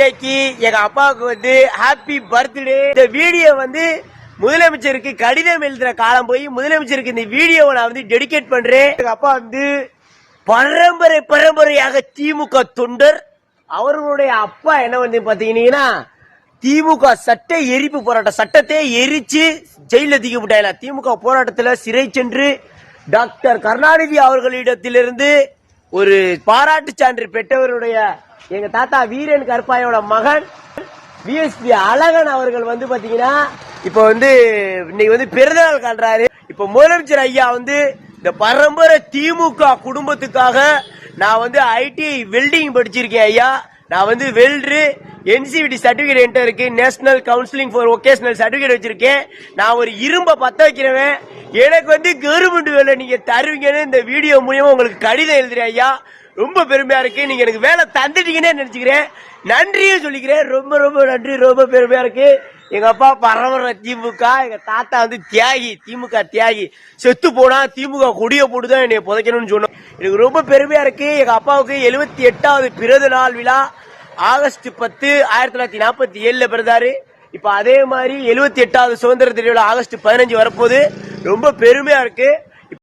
இன்னைக்கு எங்க அப்பாவுக்கு வந்து ஹாப்பி பர்த்டே இந்த வீடியோ வந்து முதலமைச்சருக்கு கடிதம் எழுதுற காலம் போய் முதலமைச்சருக்கு இந்த வீடியோவை நான் வந்து டெடிகேட் பண்றேன். எங்க அப்பா வந்து பரம்பரை பரம்பரையாக திமுக தொண்டர். அவர்களுடைய அப்பா என்ன வந்து பாத்தீங்கன்னா திமுக சட்ட எரிப்பு போராட்டம் சட்டத்தை எரிச்சு ஜெயில தூக்கப்பட்டாங்க திமுக போராட்டத்தில் சிறை சென்று டாக்டர் கருணாநிதி அவர்களிடத்திலிருந்து ஒரு பாராட்டு சான்று பெற்றவருடைய எங்க தாத்தா வீரன் கருப்பாயோட மகன் விஎஸ்பி அழகன் அவர்கள் வந்து பாத்தீங்கன்னா இப்ப வந்து இன்னைக்கு வந்து பிறந்தநாள் காண்றாரு. இப்ப முதலமைச்சர் ஐயா வந்து இந்த பரம்பரை திமுக குடும்பத்துக்காக நான் வந்து ஐடி வெல்டிங் படிச்சிருக்கேன் ஐயா. நான் வந்து வெல்ட்ரு என்சிவிடி சர்டிபிகேட் என்கிட்ட இருக்கு. National counselling for vocational certificate வச்சிருக்கேன். நான் ஒரு இரும்ப பத்த வைக்கிறவன். எனக்கு வந்து கவர்மெண்ட் வேலை. நீங்க தருவீங்கன்னு இந்த வீடியோ மூலியமா உங்களுக்கு கடிதம் எழுதுறேன் ஐயா. ரொம்ப பெருமையா இருக்கு. நீங்க எனக்கு வேலை தந்துட்டீங்கன்னு நினைச்சுக்கிறேன். நன்றியும் சொல்லிக்கிறேன். ரொம்ப ரொம்ப நன்றி. ரொம்ப பெருமையா இருக்கு. எங்க அப்பா பரவர திமுக எங்க தாத்தா வந்து தியாகி திமுக தியாகி. செத்து போனா திமுக கொடிய போட்டுதான் என்னை புதைக்கணும்னு சொன்னோம். எனக்கு ரொம்ப பெருமையா இருக்கு. எங்க அப்பாவுக்கு எழுபத்தி எட்டாவது பிறந்த நாள் விழா. ஆகஸ்ட் பத்து ஆயிரத்தி தொள்ளாயிரத்தி நாற்பத்தி ஏழுல பிறந்தாரு. இப்ப அதே மாதிரி எழுபத்தி எட்டாவது சுதந்திர திருவிழா ஆகஸ்ட் பதினஞ்சு வரப்போகுது. ரொம்ப பெருமையா இருக்கு.